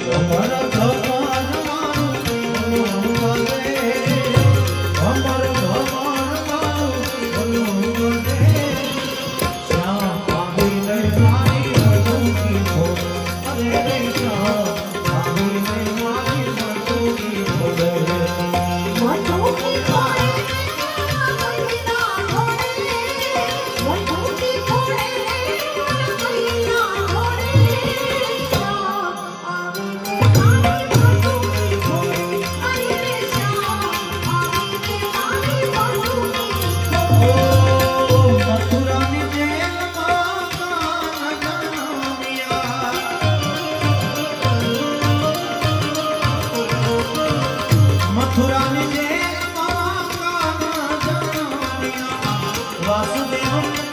ગમન ગમન મારું ਮਥੁਰਾ ਨੇ ਜੇ ਮਾ ਕਾਮ ਜਨਮਾਨੀਆਂ ਵਸਦੇ ਹੋ